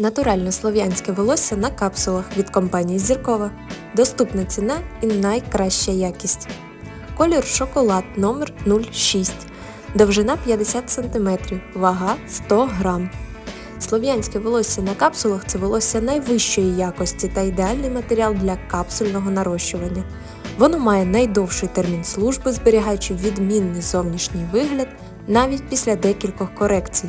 Натуральне слов'янське волосся на капсулах від компанії Зіркова. Доступна ціна і найкраща якість. Колір шоколад номер 06 Довжина 50 см, вага 100 грам. Слов'янське волосся на капсулах це волосся найвищої якості та ідеальний матеріал для капсульного нарощування. Воно має найдовший термін служби, зберігаючи відмінний зовнішній вигляд навіть після декількох корекцій.